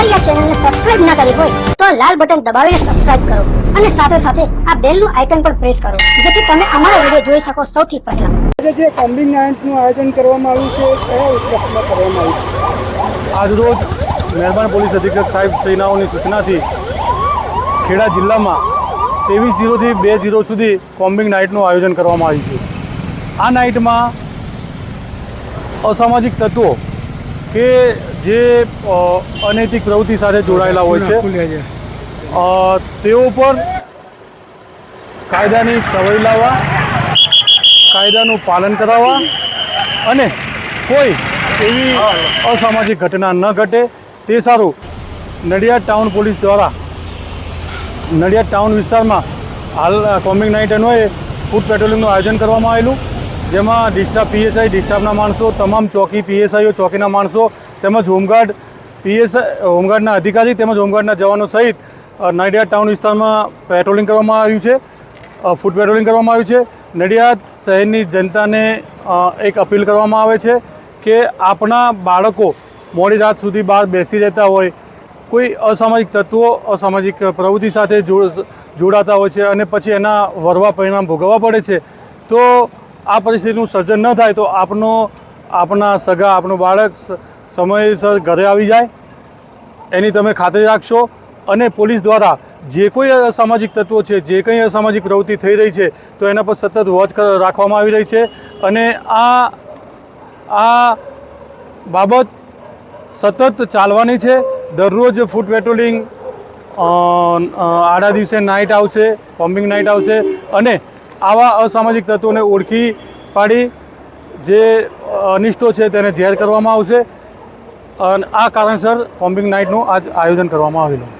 અમારી આ ચેનલને સબસ્ક્રાઇબ ના કરી હોય તો લાલ બટન દબાવીને સબસ્ક્રાઇબ કરો અને સાથે સાથે આ બેલનું આઇકન પણ પ્રેસ કરો જેથી તમે અમારા વીડિયો જોઈ શકો સૌથી પહેલા. આજે જે કોમ્બિંગ નાઇટનું આયોજન કરવામાં આવ્યું છે કયા ઉપલક્ષમાં કરવામાં આવ્યું છે? આજરોજ મહેરબાન પોલીસ અધિક્ષક સાહેબ શ્રીનાઓની સૂચનાથી ખેડા જિલ્લામાં ત્રેવીસ જીરોથી બે જીરો સુધી કોમ્બિંગ નાઇટનું આયોજન કરવામાં આવ્યું છે. આ નાઇટમાં અસામાજિક તત્વો કે જે અનૈતિક પ્રવૃત્તિ સાથે જોડાયેલા હોય છે તેઓ પર કાયદાની કવળી લાવવા કાયદાનું પાલન કરાવવા અને કોઈ એવી અસામાજિક ઘટના ન ઘટે. તે સારું. નડિયાદ ટાઉન પોલીસ દ્વારા નડિયાદ ટાઉન વિસ્તારમાં હાલ કોમિંગ નાઇટ અન્વયે ફૂડ પેટ્રોલિંગનું આયોજન કરવામાં આવેલું. જેમાં ડિસ્ટાફ પીએસઆઈ ડિસ્ટાફના માણસો, તમામ ચોકી પીએસઆઈઓ, ચોકીના માણસો, તેમજ હોમગાર્ડ પીએસઆઈ, હોમગાર્ડના અધિકારી તેમજ હોમગાર્ડના જવાનો સહિત નડિયાદ ટાઉન વિસ્તારમાં પેટ્રોલિંગ કરવામાં આવ્યું છે ફૂડ પેટ્રોલિંગ કરવામાં આવ્યું છે. નડિયાદ શહેરની જનતાને એક અપીલ કરવામાં આવે છે કે આપણા બાળકો મોડી રાત સુધી બહાર બેસી રહેતા હોય. કોઈ અસામાજિક તત્વો, અસામાજિક પ્રવૃત્તિ સાથે જોડ- જોડાતા હોય છે અને પછી એના વરવા પરિણામ ભોગવવા પડે છે, તો આ પરિસ્થિતિનું સર્જન ન થાય તો આપનો આપણા સગા આપણું બાળક સમયસર ઘરે આવી જાય. એની તમે ખાતરી રાખશો. અને પોલીસ દ્વારા જે કોઈ અસામાજિક તત્વો છે, જે કંઈ અસામાજિક પ્રવૃત્તિ થઈ રહી છે, તો એના પર સતત વોચ રાખવામાં આવી રહી છે. અને આ આ બાબત સતત ચાલવાની છે. દરરોજ ફૂટ પેટ્રોલિંગ આડા દિવસે નાઇટ આવશે કોમ્બિંગ નાઇટ આવશે. અને આવા અસામાજિક તત્વોને ઓળખી પાડી જે અનિષ્ટો છે તેને જાહેર કરવામાં આવશે. અને આ કારણસર કોમ્બિંગ નાઇટનું આજ આયોજન કરવામાં આવેલું.